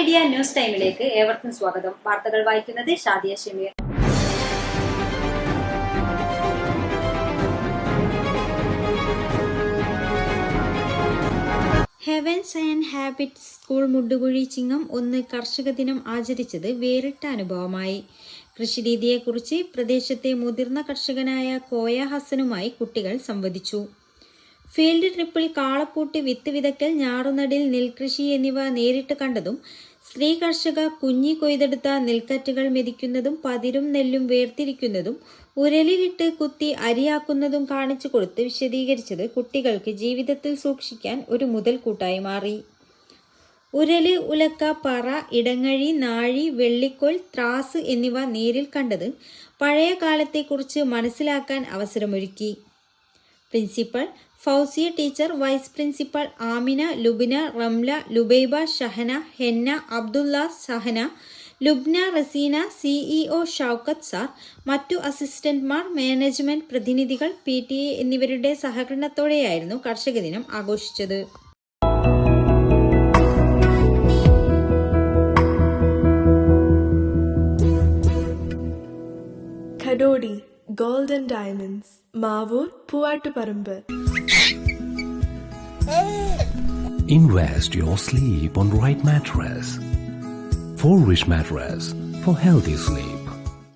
Media news ടൈമിലേക്ക് ഏവർക്കും സ്വാഗതം. വാർത്തകൾ വായിക്കുന്നത് Shadiya Shameer. Heavens and Habit School Mundukuzhi ചിങ്ങം ഒന്ന് കർഷക ദിനം ആചരിച്ചത് വേറിട്ട അനുഭവമായി കൃഷിരീതിയെക്കുറിച്ച് പ്രദേശത്തെ മുതിർന്ന കർഷകനായ കോയ ഹസനുമായി കുട്ടികൾ സംവദിച്ചു ഫീൽഡ് ട്രിപ്പിൽ കാളപ്പൂട്ട് വിത്ത് വിതക്കൽ ഞാറുനടിൽ നെൽകൃഷി എന്നിവ നേരിട്ട് കണ്ടതും സ്ത്രീ കർഷക കുഞ്ഞി കൊയ്തെടുത്ത നെൽക്കറ്റുകൾ മെതിക്കുന്നതും പതിരും നെല്ലും വേർതിരിക്കുന്നതും ഉരലിലിട്ട് കുത്തി അരിയാക്കുന്നതും കാണിച്ചു കൊടുത്ത് വിശദീകരിച്ചത് കുട്ടികൾക്ക് ജീവിതത്തിൽ സൂക്ഷിക്കാൻ ഒരു മുതൽക്കൂട്ടായി മാറി. ഉരൽ ഉലക്ക പറ ഇടങ്ങഴി നാഴി വെള്ളിക്കോൽ ത്രാസ് എന്നിവ നേരിൽ കണ്ടത് പഴയ കാലത്തെക്കുറിച്ച് മനസ്സിലാക്കാൻ അവസരമൊരുക്കി. Principal. Fousiya teacher vice principal Amina Lubina Ramla Lubaiba Shahana Henna Abdulla Sahana Lubna Raseena CEO Shoukath sir മറ്റു അസിസ്റ്റന്റ്മാർ മാനേജ്മെന്റ് പ്രതിനിധികൾ പി ടി എ എന്നിവരുടെ സഹകരണത്തോടെയായിരുന്നു കർഷക ദിനം ആഘോഷിച്ചത്. Kadodi Diamonds, Mavur, Puvattuparambு. Invest your sleep on right mattress. For rich mattress for healthy sleep.